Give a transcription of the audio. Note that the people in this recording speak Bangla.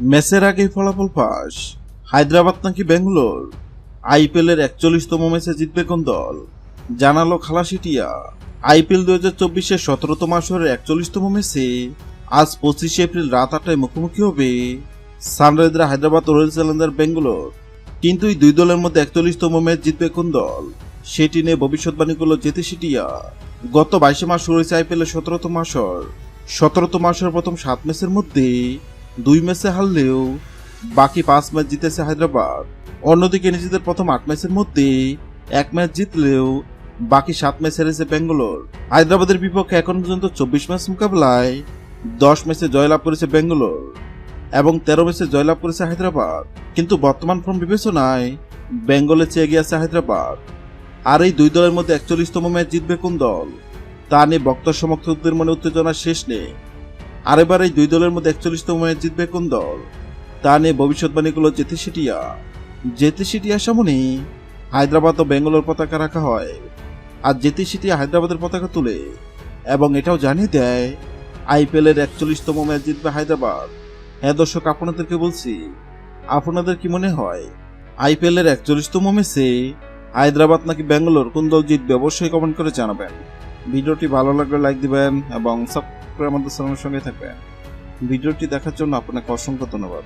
ম্যাচের আগে ফলাফল ফাঁস। হায়দ্রাবাদ নাকি ব্যাঙ্গালোর আইপিএল এর একচল্লিশতম ম্যাচে জিতবে কোন দল? জানালো খালাসিটিয়া আইপিএল দু হাজার চব্বিশের সতেরোতম আসরের একচল্লিশতম ম্যাচে আজ পঁচিশে এপ্রিল রাত আটটায় মুখোমুখি হবে Sunriser Hyderabad Royal Challenger Bangalore কিন্তু এই দুই দলের মধ্যে একচল্লিশতম ম্যাচ জিতবে কোন দল? সেটি নিয়ে ভবিষ্যৎবাণী করল জেতে সিটিয়া গত বাইশে মাস শুরু হয়েছে আইপিএল এর সতেরোতম আসর। সতেরোতম আসরের প্রথম সাত ম্যাচের মধ্যে দুই ম্যাচে হারলেও বাকি পাঁচ ম্যাচ জিতেছে হায়দ্রাবাদ। অন্যদিকে নিজেদের প্রথম আট ম্যাচের মধ্যে এক ম্যাচ জিতলেও বাকি সাত ম্যাচ হেরেছে ব্যাঙ্গালোর। হায়দ্রাবাদের বিপক্ষে এখন পর্যন্ত চব্বিশ ম্যাচ মোকাবেলায় দশ ম্যাচে জয়লাভ করেছে ব্যাঙ্গালোর এবং তেরো ম্যাচে জয়লাভ করেছে হায়দ্রাবাদ। কিন্তু বর্তমান ফর্ম বিবেচনায় বেঙ্গলের চেয়ে এগিয়ে আছে হায়দ্রাবাদ। আর এই দুই দলের মধ্যে একচল্লিশতম ম্যাচ জিতবে কোন দল? তা নিয়ে বক্তা সমর্থকদের মনে উত্তেজনার শেষ নেই। আর এবার এই দুই দলের মধ্যে একচল্লিশতম ম্যাচ জিতবে কোন দল? তা নিয়ে ভবিষ্যৎবাণীগুলো জেতে সিটিয়া জেতে সিটিয়া সামনে হায়দ্রাবাদ ও বেঙ্গালোর পতাকা রাখা হয়। আর জেতে সিটিয়া হায়দ্রাবাদের পতাকা তুলে এবং এটাও জানিয়ে দেয় আইপিএল এর একচল্লিশতম ম্যাচ জিতবে হায়দ্রাবাদ। হ্যাঁ দর্শক, আপনাদেরকে বলছি, আপনাদের কি মনে হয় আইপিএল এর একচল্লিশতম ম্যাচে হায়দ্রাবাদ নাকি ব্যাঙ্গালোর কোন দল জিতবে? অবশ্যই কমেন্ট করে জানাবেন। ভিডিওটি ভালো লাগলে লাইক দিবেন এবং সাবস্ক্রাইব আমাদের চ্যানেলের সঙ্গে থাকবেন। ভিডিওটি দেখার জন্য আপনাকে অসংখ্য ধন্যবাদ।